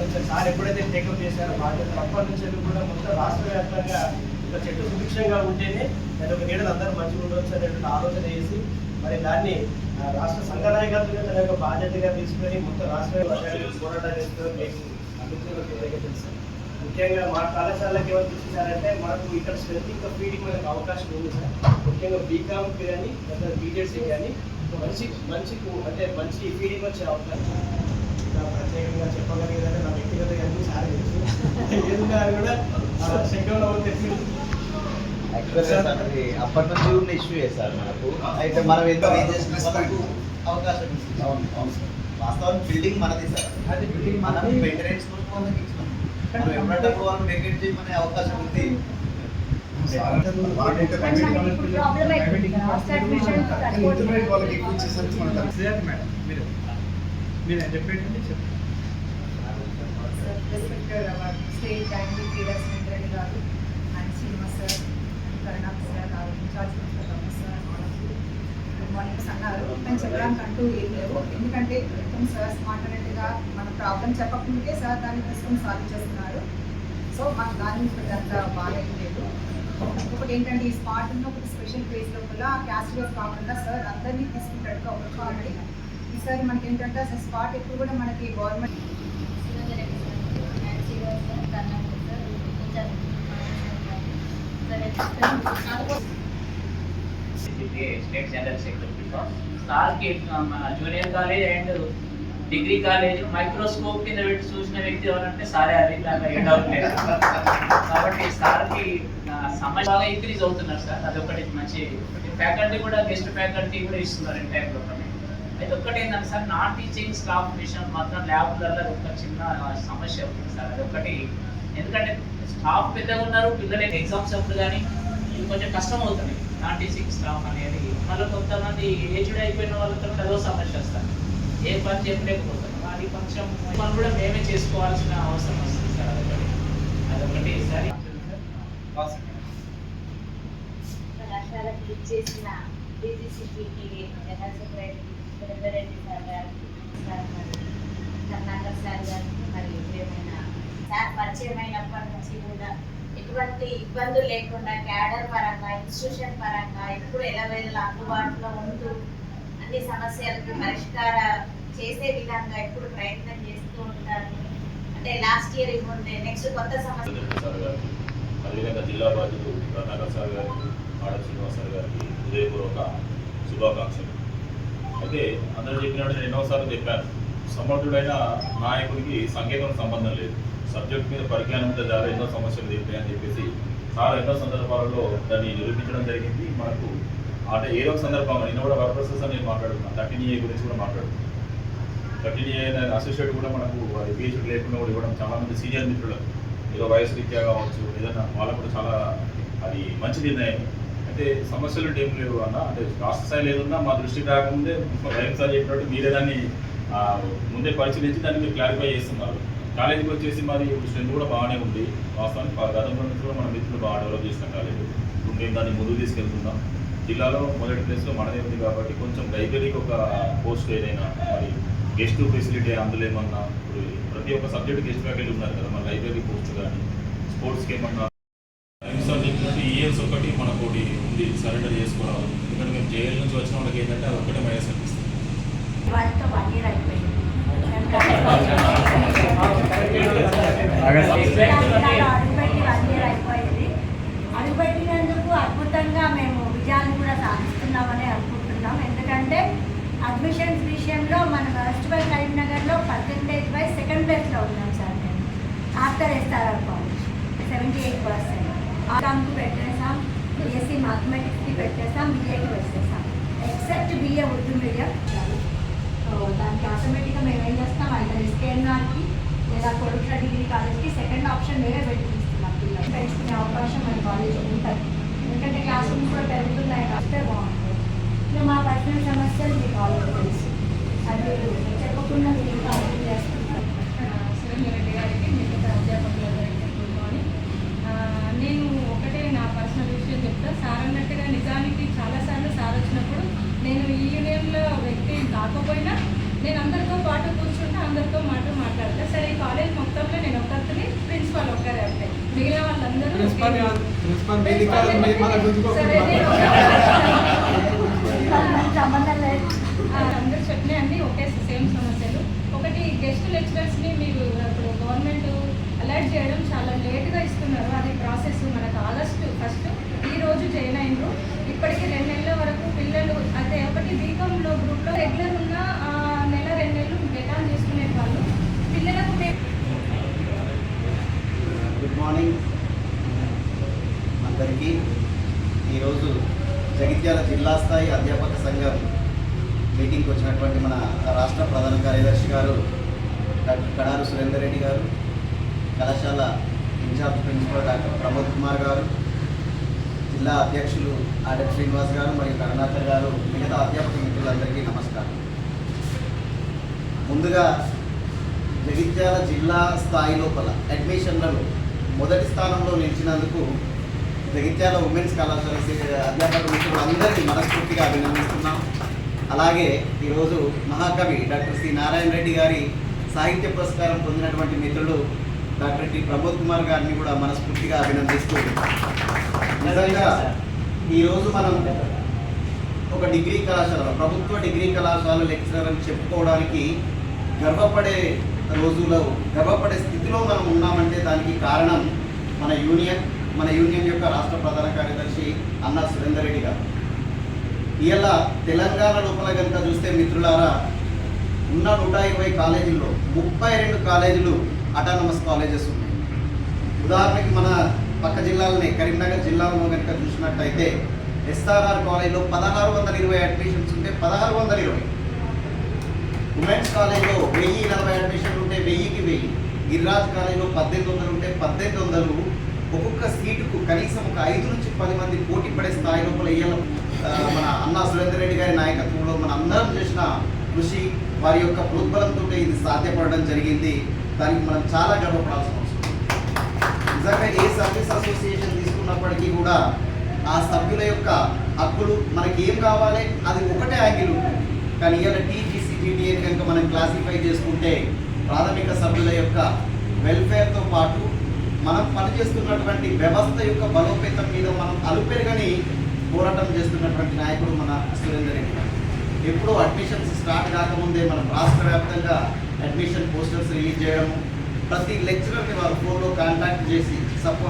నుంచి సార్ ఎప్పుడైతే టేకప్ చేశారో బాధ్యత అప్పటి నుంచి కూడా మొత్తం రాష్ట్ర వ్యాప్తంగా ఒక చెట్టు సుభిక్షంగా ఉంటేనే దాని ఒక నీడలు అందరూ మంచిగా ఉండవచ్చు అనేటువంటి ఆలోచన చేసి మరి దాన్ని రాష్ట్ర సంఘ నాయకత్వంగా తన యొక్క బాధ్యతగా తీసుకొని మొత్తం రాష్ట్ర పోరాటాలు చేస్తూ మీకు ముఖ్యంగా మా కళాశాలకి ఎవరు చూసారంటే మనకు ఇక్కడ స్ట్రెంత్ ఇంకా ఫీడింగ్ మనకు అవకాశం ఉంది సార్. ముఖ్యంగా బీకామ్కి కానీ లేదా బీటెడ్స్కి కానీ మంచి మంచి అంటే మంచి ఫీడింగ్ వచ్చే అవకాశం. ప్రత్యేకంగా చెప్పగలిగేదంటే అప్పటి నుంచి ఉన్న ఇష్యూ సార్ మనకు. అయితే మనం ఎంత అవకాశం వాస్తవానికి బిల్డింగ్ మనది సార్. అది building మనం మనది. మెయింటెనెన్స్ కోసం వాళ్ళకి ఇచ్చినాం మనం. ఎప్పుడంటే అప్పుడు వాళ్ళు వెకేట్ చేయమనే అవకాశం ఉంది. సార్ స్టేట్ టైం క్రీడా సెంటర్ గారు అండ్ సినిమా సార్ కరుణాక్ సార్ గారు in charge principal sir good mornings అన్నారు నేను చెప్పడానికి అంటూ ఏం లేవు ఎందుకంటే మొత్తం సార్ మాట్లాడినట్టుగా మన ప్రాబ్లం చెప్పకుండా సార్ దాన్ని తీసుకొని సాల్వ్ చేస్తున్నారు సో మాకు దాని నుంచి అంత బాగా లేదు ఒకటి ఏంటంటే ఈ స్పాట్ ఉన్న ఒక స్పెషల్ ప్లేస్ లోపల క్యాస్ట్ వైజ్ కాకుండా సార్ అందరినీ తీసుకుంటాడు ఒక ఆల్రెడీ ఈసారి మనకి ఏంటంటే అసలు స్పాట్ ఎప్పుడు కూడా మనకి గవర్నమెంట్ స్టేట్ జనరల్ సెక్రటరీ సార్కి మన junior college and degree college microscope కింద పెట్టి చూసిన వ్యక్తి ఎవరంటే సారే అది దాంట్లో ఏ డౌట్ లేదు. కాబట్టి సార్కి ఆ, సమస్య బాగా ఇంక్రీజ్ అవుతున్నారు సార్. అదొకటి మంచి ఫ్యాకల్టీ కూడా గెస్ట్ ఫ్యాకల్టీ కూడా ఇస్తున్నారు ఇన్ టైంలో అయితే ఒక్కటి ఏంటంటే సార్ నాన్ టీచింగ్ స్టాఫ్ విషయం మాత్రం ల్యాబ్లలో ఒక చిన్న సమస్య అవుతుంది సార్ అదొకటి ఎందుకంటే స్టాఫ్ పెద్దగా ఉన్నారు పిల్లలకి ఎగ్జామ్స్ అప్పుడు కానీ ఇది కొంచెం కష్టం అవుతుంది. నాన్ టీచింగ్ స్టాఫ్ అనేది మళ్ళీ కొంతమంది ఏజ్డ్ అయిపోయిన వాళ్ళతో అదో సమస్య వస్తారు ఏ పని చేయలేకపోతారు. అది కొంచెం మనం కూడా మేమే చేసుకోవాల్సిన అవసరం వస్తుంది సార్ అదొకటి అదొకటి సరే. కళాశాలకు ఇచ్చేసిన డీజీసీపీకి జనరల్ సెక్రటరీ రెడ్డి సార్ గారికి సార్ మరి కర్ణాకర్ సార్ గారికి మరి ఏమైనా సార్ పరిచయమైనప్పటి నుంచి కూడా ఎటువంటి ఇబ్బందులు లేకుండా క్యాడర్ పరంగా ఇన్స్టిట్యూషన్ పరంగా ఎప్పుడు ఎలవేళలా అందుబాటులో ఉంటూ అన్ని సమస్యలకు పరిష్కార చేసే విధంగా ఎప్పుడు ప్రయత్నం చేస్తూ ఉంటారు. అంటే లాస్ట్ ఇయర్ ఇవ్వండి నెక్స్ట్ కొత్త సమస్య. అదేవిధంగా జిల్లా బాధ్యులు కరుణాకర్ సార్ గారికి ఆడ శ్రీనివాస్ సార్ గారికి హృదయపూర్వక శుభాకాంక్షలు. అయితే అందరూ చెప్పినట్టు నేను ఎన్నోసార్లు చెప్పాను సమర్థుడైన నాయకుడికి సంకేతం సంబంధం లేదు. సబ్జెక్ట్ మీద పరిజ్ఞానం చాలా ఎన్నో సమస్యలు తీరుతాయని చెప్పేసి చాలా ఎన్నో సందర్భాలలో దాన్ని నిరూపించడం జరిగింది. మనకు అంటే ఏదో ఒక సందర్భంలో నేను కూడా వర్క్ అని నేను మాట్లాడుతున్నాను థర్టీన్ ఏ గురించి కూడా మాట్లాడుతున్నాను థర్టీన్ ఏ అసోసియేట్ కూడా మనకు అది పిహెచ్డి లేకుండా కూడా ఇవ్వడం చాలా మంది సీనియర్ మిత్రులకు. ఏదో వయసు రీత్యా కావచ్చు ఏదైనా వాళ్ళకు కూడా చాలా అది మంచి నిర్ణయం. అయితే సమస్యలు ఏం లేవు అన్న. అంటే రాష్ట్ర స్థాయిలో లేదన్నా మా దృష్టికి రాకముందే భయం సార్ చెప్పినట్టు మీరే దాన్ని ముందే పరిశీలించి దాన్ని మీరు క్లారిఫై చేస్తున్నారు. కాలేజీకి వచ్చేసి మాది స్ట్రెంత్ కూడా బాగానే ఉంది. వాస్తవానికి గతంలో నుంచి కూడా మన మిత్రులు బాగా డెవలప్ చేసిన కాలేజీ ఇప్పుడు మేము దాన్ని ముందుకు తీసుకెళ్తున్నాం. జిల్లాలో మొదటి ప్లేస్లో మనదే ఉంది కాబట్టి కొంచెం లైబ్రరీకి ఒక పోస్ట్ ఏదైనా మరి గెస్ట్ ఫెసిలిటీ అందులో ఏమన్నా ఇప్పుడు ప్రతి ఒక్క సబ్జెక్ట్ గెస్ట్ ఫ్యాకల్టీ ఉన్నారు కదా మన లైబ్రరీ పోస్ట్ కానీ స్పోర్ట్స్కి ఏమన్నా చెప్పినట్టు ఒకటి మనకు ఉంది సరెండర్ చేసుకోవాలి. ఎందుకంటే మేము జైలు నుంచి వచ్చిన వాళ్ళకి ఏంటంటే అది ఒకటే మైనస్ అనిపిస్తుంది. వాళ్ళతో వన్ అడుగుపెట్టినందుకు అద్భుత మేము విజయాన్ని కూడా సాధిస్తున్నామని అనుకుంటున్నాం. ఎందుకంటే అడ్మిషన్స్ విషయంలో మన వెస్ట్వల్ కరీంనగర్లో పర్సెంటేజ్ వైజ్ సెకండ్ ప్లేస్లో ఉన్నాం సార్. మేము. After SRR college seventy eight percent ఆరామ్కి పెట్టేసాం బీఎస్సీ మ్యాథమెటిక్స్కి పెట్టేసాం బీఏకి పెట్టేసాం except BA Urdu medium so దానికి ఆటోమేటిక్గా మేము ఏం చేస్తాం అయితే ఎస్కేఎన్ఆర్కి లేదా కొడుకుల డిగ్రీ కాలేజ్కి సెకండ్ ఆప్షన్ వేరే పెట్టిస్తున్నాం పిల్లలు పెంచుకునే అవకాశం మన కాలేజ్ ఉంటుంది ఎందుకంటే క్లాస్ రూమ్స్ కూడా పెరుగుతున్నాయి కాబట్టి బాగుంటుంది ఇంకా మా పర్సనల్ సమస్యలు మీకు ఆల్రెడీ తెలుసు అది మీరు చెప్పకుండా మీరు ఇంకా అర్థం చేసుకుంటారు సురేందర్ గారికి మిగతా అధ్యాపకులందరికీ గుడ్ మార్నింగ్ ఆ, నేను ఒకటే నా పర్సనల్ విషయం చెప్తా సార్ అన్నట్టుగా నిజానికి చాలాసార్లు సార్ వచ్చినప్పుడు నేను ఈ యూనియన్లో కాకపోయినా నేను అందరితో పాటు కూర్చుంటే అందరితో మాట మాట్లాడతా. సరే ఈ కాలేజ్ మొత్తంలో నేను ఒక్కరిని ప్రిన్సిపాల్ ఒక్కరే అంటే. మిగిలిన వాళ్ళందరూ అందరూ చెప్పినాయి అన్ని ఒకే సేమ్ సమస్యలు. ఒకటి గెస్ట్ లెక్చరర్స్ని మీరు ఇప్పుడు గవర్నమెంట్ అలర్ట్ చేయడం చాలా లేట్గా ఇస్తున్నారు. అది ప్రాసెస్ మనకు ఆగస్టు ఫస్ట్. ఈ రోజు జాయిన్ అయినరు. ఇప్పటికి రెండు నెలల వరకు పిల్లలు అదే ఒకటి బీకామ్లో గ్రూప్లో రెగ్యులర్ ఉన్న నెల రెండు నెలలు రిటర్న్ చేసుకునే వాళ్ళు. పిల్లలకు గుడ్ మార్నింగ్. అందరికీ. ఈరోజు జగిత్యాల జిల్లా స్థాయి అధ్యాపక సంఘం మీటింగ్కి వచ్చినటువంటి మన రాష్ట్ర ప్రధాన కార్యదర్శి గారు డాక్టర్ కడారు సురేందర్ రెడ్డి గారు కళాశాల in charge principal doctor Pramod Kumar గారు జిల్లా అధ్యక్షులు ఆర్డర్ శ్రీనివాస్ గారు మరియు కరుణాకర్ గారు మిగతా అధ్యాపక మిత్రులందరికీ నమస్కారం. ముందుగా జగిత్యాల జిల్లా స్థాయి లోపల అడ్మిషన్లలో మొదటి స్థానంలో నిలిచినందుకు జగిత్యాల ఉమెన్స్ కళాశాల అధ్యాపక మిత్రులందరినీ మనస్ఫూర్తిగా అభినందిస్తున్నాం. అలాగే ఈరోజు మహాకవి డాక్టర్ సి నారాయణ రెడ్డి గారి సాహిత్య పురస్కారం పొందినటువంటి మిత్రుడు డాక్టర్ టి ప్రమోద్ కుమార్ గారిని కూడా మనస్ఫూర్తిగా అభినందిస్తూ నిజంగా ఈరోజు మనం ఒక డిగ్రీ కళాశాల ప్రభుత్వ డిగ్రీ కళాశాల లెక్చరర్ అని చెప్పుకోవడానికి గర్వపడే రోజులో గర్వపడే స్థితిలో మనం ఉన్నామంటే దానికి కారణం మన యూనియన్ మన యూనియన్ యొక్క రాష్ట్ర ప్రధాన కార్యదర్శి అన్నా సురేందర్ రెడ్డి గారు. ఇలా తెలంగాణ లోపల కనుక చూస్తే మిత్రులారా ఉన్న నూట ఇరవై కాలేజీల్లో ముప్పై రెండు కాలేజీలు అటానమస్ కాలేజెస్ ఉన్నాయి. ఉదాహరణకి మన పక్క జిల్లాలోనే కరీంనగర్ జిల్లాలో కనుక చూసినట్టయితే ఎస్ఆర్ఆర్ కాలేజ్లో పదహారు వందల ఇరవై అడ్మిషన్స్ ఉంటే పదహారు వందల ఇరవై. ఉమెన్స్ కాలేజ్లో వెయ్యి నలభై అడ్మిషన్లు ఉంటే వెయ్యికి వెయ్యి. గిరిరాజ్ కాలేజ్లో పద్దెనిమిది వందలు ఉంటే పద్దెనిమిది వందలు. ఒక్కొక్క సీటుకు కనీసం ఒక ఐదు నుంచి పది మంది పోటీ పడే స్థాయి లోపల ఇయ్యాల మన అన్నా సురేందర్ రెడ్డి గారి నాయకత్వంలో మన అందరం చేసిన కృషి వారి యొక్క ప్రోద్బలంతో ఇది సాధ్యపడడం జరిగింది. దానికి మనం చాలా గర్వపడాల్సిన అవసరం నిజంగా ఏ సర్వీస్ అసోసియేషన్ తీసుకున్నప్పటికీ కూడా ఆ సభ్యుల యొక్క హక్కులు మనకి ఏం కావాలి అది ఒకటే యాంగిల్ ఉంటుంది. కానీ ఇవాళ టీజీసీజీటీఏని కనుక మనం క్లాసిఫై చేసుకుంటే ప్రాథమిక సభ్యుల యొక్క వెల్ఫేర్తో పాటు మనం పనిచేస్తున్నటువంటి వ్యవస్థ యొక్క బలోపేతం మీద మనం అలుపెరగని పోరాటం చేస్తున్నటువంటి నాయకుడు మన సురేందర్ రెడ్డి ఎప్పుడూ ఎప్పుడో అడ్మిషన్స్ స్టార్ట్ కాకముందే మనం రాష్ట్ర వ్యాప్తంగా అడ్మిషన్ పోస్టర్స్ రిలీజ్ చేయడము ప్రతి లెక్చరర్ని వారు ఫోన్లో కాంటాక్ట్ చేసి సపో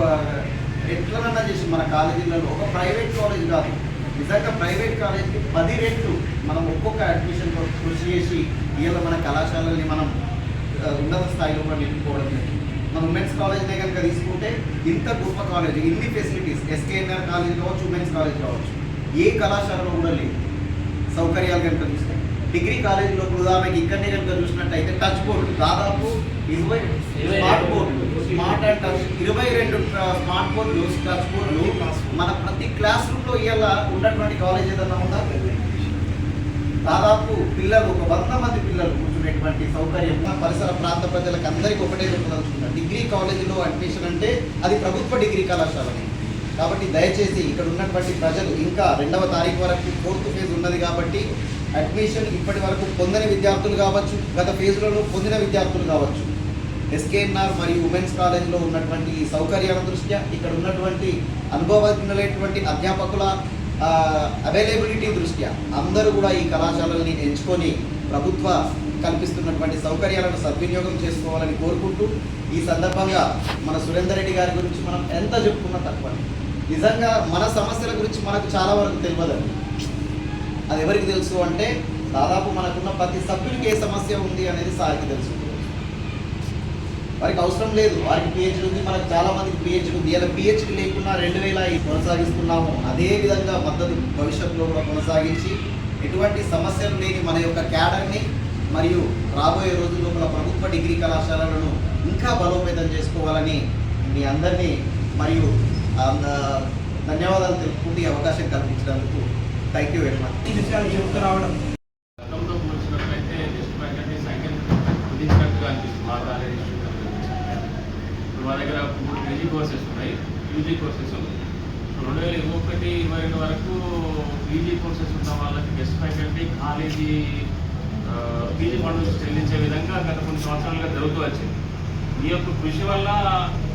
ఎట్లనన్నా చేసి మన కాలేజీలలో ఒక ప్రైవేట్ కాలేజ్ కాదు. నిజంగా ప్రైవేట్ కాలేజ్కి పది రెట్లు మనం ఒక్కొక్క అడ్మిషన్ కృషి చేసి ఇవాళ మన కళాశాలని మనం ఉన్నత స్థాయిలో కూడా నింపుకోవడం జరిగింది. మన ఉమెన్స్ కాలేజ్నే కనుక తీసుకుంటే ఇంత గొప్ప కాలేజ్ ఇన్ని ఫెసిలిటీస్ ఎస్కేఎన్ఆర్ కాలేజ్ కావచ్చు ఉమెన్స్ కాలేజ్ కావచ్చు ఏ కళాశాలలో కూడా లేదు. సౌకర్యాలు కనుక తీసుకుంటే. డిగ్రీ కాలేజీలో ఇప్పుడు ఉదాహరణకి ఇక్కడనే కనుక చూసినట్టయితే టచ్ బోర్డు దాదాపు ఇరవై smart board smart and touch ఇరవై రెండు స్మార్ట్ బోర్డులు టచ్ బోర్డులు మన ప్రతి క్లాస్ రూమ్లో ఇవాళ ఉన్నటువంటి కాలేజ్ ఏదన్నా ఉందా? దాదాపు పిల్లలు ఒక వంద మంది పిల్లలు కూర్చునేటువంటి సౌకర్యం పరిసర ప్రాంత ప్రజలకు అందరికీ ఒకటే చెప్పదలుచుకున్నాను డిగ్రీ కాలేజీలో అడ్మిషన్ అంటే అది ప్రభుత్వ డిగ్రీ కళాశాలని. కాబట్టి దయచేసి ఇక్కడ ఉన్నటువంటి ప్రజలు ఇంకా రెండవ తారీఖు వరకు ఫోర్త్ ఫేజ్ ఉన్నది కాబట్టి అడ్మిషన్ ఇప్పటి వరకు పొందని విద్యార్థులు కావచ్చు గత ఫేజ్లలో పొందిన విద్యార్థులు కావచ్చు. ఎస్కేఎన్ఆర్ మరియు ఉమెన్స్ కాలేజ్లో ఉన్నటువంటి సౌకర్యాల దృష్ట్యా ఇక్కడ ఉన్నటువంటి అనుభవజ్ఞులైనటువంటి అధ్యాపకుల అవైలబిలిటీ దృష్ట్యా అందరూ కూడా ఈ కళాశాలల్ని ఎంచుకొని ప్రభుత్వ కల్పిస్తున్నటువంటి సౌకర్యాలను సద్వినియోగం చేసుకోవాలని కోరుకుంటూ ఈ సందర్భంగా మన సురేందర్ రెడ్డి గారి గురించి మనం ఎంత చెప్పుకున్నా తక్కువ. నిజంగా మన సమస్యల గురించి మనకు చాలా వరకు తెలియదండి. అది ఎవరికి తెలుసు అంటే దాదాపు మనకున్న ప్రతి సభ్యునికి ఏ సమస్య ఉంది అనేది సార్కి తెలుసు. వారికి అవసరం లేదు. వారికి పిహెచ్డి ఉంది మనకు చాలా మందికి పిహెచ్డి ఉంది. ఇలా పిహెచ్డి లేకుండా రెండు వేల కొనసాగిస్తున్నాము. అదే విధంగా మద్దతు భవిష్యత్తులో కూడా కొనసాగించి ఎటువంటి సమస్యలు లేని మన యొక్క క్యాడర్ని మరియు రాబోయే రోజుల్లో మన ప్రభుత్వ డిగ్రీ కళాశాలలను ఇంకా బలోపేతం చేసుకోవాలని మీ అందరినీ మరియు ధన్యవాదాలు తెలుపుకుంటే అవకాశం కల్పించినందుకు థ్యాంక్ యూ వెరీ మచ్ ఈ విషయాలు చెబుతూ రావడం. మా దగ్గర మూడు పీజీ కోర్సెస్ ఉన్నాయి. యూజీ కోర్సెస్ ఉన్నాయి. రెండు వేల ఇరవై ఒకటి ఇరవై రెండు వరకు పీజీ కోర్సెస్ ఉన్న వాళ్ళకి guest faculty college PG funds చెల్లించే విధంగా గత కొన్ని సంవత్సరాలుగా జరుగుతూ వచ్చింది. ఈ యొక్క కృషి వల్ల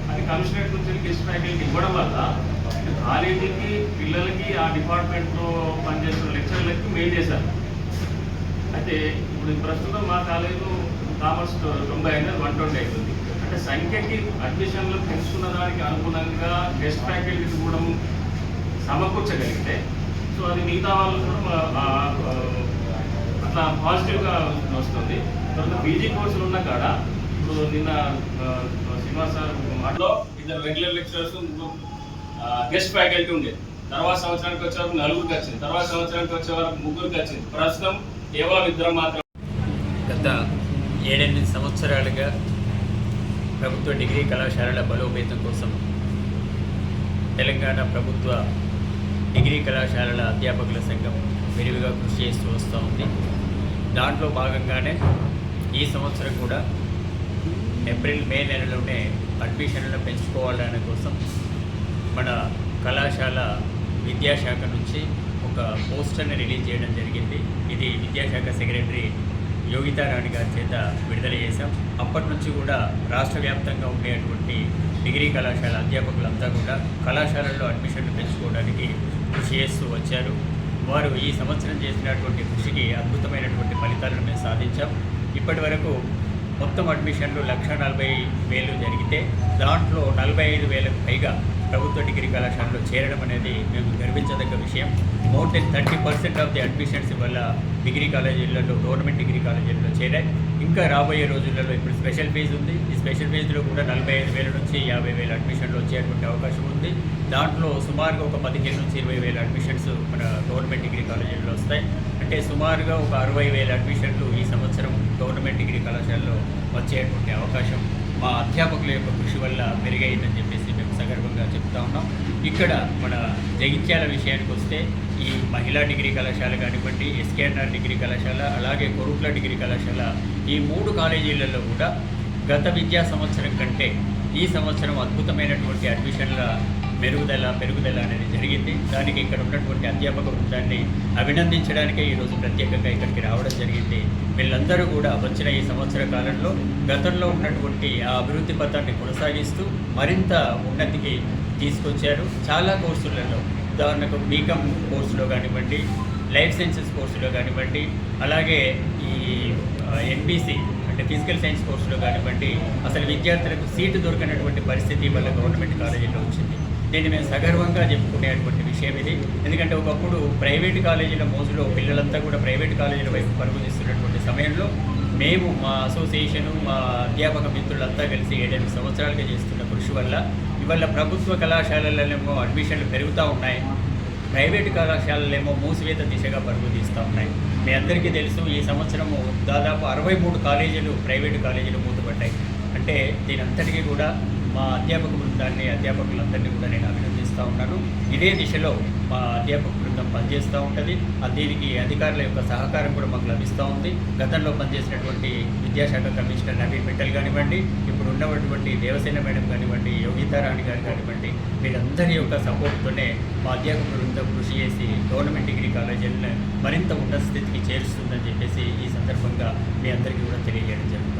అది కమిషనరేట్ నుంచి గెస్ట్ ఫ్యాకల్టీ ఇవ్వడం వల్ల కాలేజీకి పిల్లలకి ఆ డిపార్ట్మెంట్లో పనిచేస్తున్న లెక్చర్లకి మెయిల్ చేశారు. అయితే ఇప్పుడు ప్రస్తుతం మా కాలేజీలో కామర్స్ తొంభై ఐదు వన్ ట్వంటీ అవుతుంది అంటే సంఖ్యకి అడ్మిషన్లు పెంచుకున్న దానికి అనుగుణంగా గెస్ట్ ఫ్యాకల్టీ కూడా సమకూర్చగలిగితే సో అది మిగతా వాళ్ళు కూడా అట్లా పాజిటివ్గా వస్తుంది. తర్వాత పీజీ కోర్సులు ఉన్న కాడ ఇప్పుడు నిన్న శ్రీనివాస్ సార్ మాటలో ఇద్దరు రెగ్యులర్ లెక్చరర్స్ గెస్ట్ ఫ్యాకల్టీ ఉండేది తర్వాత సంవత్సరానికి వచ్చే వరకు నలుగురికి వచ్చింది. తర్వాత సంవత్సరానికి వచ్చే వరకు ముగ్గురికి వచ్చింది. ప్రస్తుతం కేవలం ఇద్దరు మాత్రం గత ఏడెనిమిది సంవత్సరాలుగా ప్రభుత్వ డిగ్రీ కళాశాలల బలోపేతం కోసం తెలంగాణ ప్రభుత్వ డిగ్రీ కళాశాలల అధ్యాపకుల సంఘం విరివిగా కృషి చేస్తూ వస్తూ ఉంది. దాంట్లో భాగంగానే ఈ సంవత్సరం కూడా ఏప్రిల్ మే నెలలోనే అడ్మిషన్లను పెంచుకోవాలనే కోసం మన కళాశాల విద్యాశాఖ నుంచి ఒక పోస్టర్ని రిలీజ్ చేయడం జరిగింది. ఇది విద్యాశాఖ సెక్రటరీ యోగితా రాణి గారి చేత విడుదల చేశాం. అప్పటి నుంచి కూడా రాష్ట్ర వ్యాప్తంగా ఉండేటువంటి డిగ్రీ కళాశాల అధ్యాపకులంతా కూడా కళాశాలల్లో అడ్మిషన్లు పెంచుకోవడానికి కృషి చేస్తూ వచ్చారు. వారు ఈ సంవత్సరం చేసినటువంటి కృషికి అద్భుతమైనటువంటి ఫలితాలను మేము సాధించాం. ఇప్పటి వరకు మొత్తం అడ్మిషన్లు లక్ష నలభై వేలు జరిగితే దాంట్లో నలభై ఐదు వేలకు పైగా ప్రభుత్వ డిగ్రీ కళాశాలలో చేరడం అనేది మేము గర్వించదగ్గ విషయం. More than thirty percent of the admissions వల్ల డిగ్రీ కాలేజీలలో గవర్నమెంట్ డిగ్రీ కాలేజీలలో చేరాయి. ఇంకా రాబోయే రోజులలో ఇప్పుడు స్పెషల్ ఫీజు ఉంది. ఈ స్పెషల్ ఫీజులో కూడా నలభై ఐదు వేల నుంచి యాభై వేల అడ్మిషన్లు వచ్చేటువంటి అవకాశం ఉంది. దాంట్లో సుమారుగా ఒక పదిహేను నుంచి ఇరవై వేల అడ్మిషన్స్ మన గవర్నమెంట్ డిగ్రీ కాలేజీల్లో వస్తాయి. అంటే సుమారుగా ఒక అరవై వేల అడ్మిషన్లు ఈ సంవత్సరం గవర్నమెంట్ డిగ్రీ కళాశాలలో వచ్చేటువంటి అవకాశం మా అధ్యాపకుల యొక్క కృషి వల్ల మెరుగైందని చెప్పేసి మేము సగర్వంగా చెప్తా ఉన్నాం. ఇక్కడ మన జగిత్యాల విషయానికి వస్తే ఈ మహిళా డిగ్రీ కళాశాల కానివ్వండి ఎస్కేఎన్ఆర్ డిగ్రీ కళాశాల అలాగే కొరుట్ల డిగ్రీ కళాశాల ఈ మూడు కాలేజీలలో కూడా గత విద్యా సంవత్సరం కంటే ఈ సంవత్సరం అద్భుతమైనటువంటి అడ్మిషన్ల మెరుగుదల పెరుగుదల అనేది జరిగింది. దానికి ఇక్కడ ఉన్నటువంటి అధ్యాపక బృందాన్ని అభినందించడానికే ఈరోజు ప్రత్యేకంగా ఇక్కడికి రావడం జరిగింది. వీళ్ళందరూ కూడా వచ్చిన ఈ సంవత్సర కాలంలో గతంలో ఉన్నటువంటి ఆ అభివృద్ధి పథాన్ని కొనసాగిస్తూ మరింత ఉన్నతికి తీసుకొచ్చారు. చాలా కోర్సులలో ఉదాహరణకు బీకామ్ కోర్సులో కానివ్వండి లైఫ్ సైన్సెస్ కోర్సులో కానివ్వండి అలాగే ఈ ఎన్బీసీ అంటే ఫిజికల్ సైన్స్ కోర్సులో కానివ్వండి అసలు విద్యార్థులకు సీటు దొరకనటువంటి పరిస్థితి వల్ల గవర్నమెంట్ కాలేజీలో వచ్చింది. దీన్ని మేము సగర్వంగా చెప్పుకునేటువంటి విషయం ఇది. ఎందుకంటే ఒకప్పుడు ప్రైవేట్ కాలేజీల మోజులో పిల్లలంతా కూడా ప్రైవేట్ కాలేజీల వైపు పరుగు తీస్తున్నటువంటి సమయంలో మేము మా అసోసియేషను మా అధ్యాపక మిత్రులంతా కలిసి ఏడెనిమిది సంవత్సరాలుగా చేస్తున్న కృషి వల్ల ఇవాళ ప్రభుత్వ కళాశాలలనేమో అడ్మిషన్లు పెరుగుతూ ఉన్నాయి. ప్రైవేటు కళాశాలలేమో మూసివేత దిశగా పరుగు తీస్తూ ఉన్నాయి. మీ అందరికీ తెలుసు ఈ సంవత్సరము దాదాపు అరవై మూడు కాలేజీలు ప్రైవేటు కాలేజీలు మూతపడ్డాయి. అంటే దీనంతటికీ కూడా మా అధ్యాపక బృందాన్ని అధ్యాపకులందరినీ కూడా నేను అభినందిస్తూ ఉన్నాను. ఇదే దిశలో మా అధ్యాపక బృందం పనిచేస్తూ ఉంటుంది. దీనికి అధికారుల యొక్క సహకారం కూడా మాకు లభిస్తూ ఉంది. గతంలో పనిచేసినటువంటి విద్యాశాఖ కమిషనర్ నవీన్ మిట్టల్ కానివ్వండి ఇప్పుడు ఉన్నటువంటి దేవసేన మేడం కానివ్వండి యోగితారాణి గారు కానివ్వండి వీళ్ళందరి యొక్క సపోర్ట్తోనే మా అధ్యాపక బృందం కృషి చేసి గవర్నమెంట్ డిగ్రీ కాలేజీలను మరింత ఉన్నత స్థితికి చేరుస్తుందని చెప్పేసి ఈ సందర్భంగా మీ అందరికీ కూడా తెలియజేయడం జరుగుతుంది.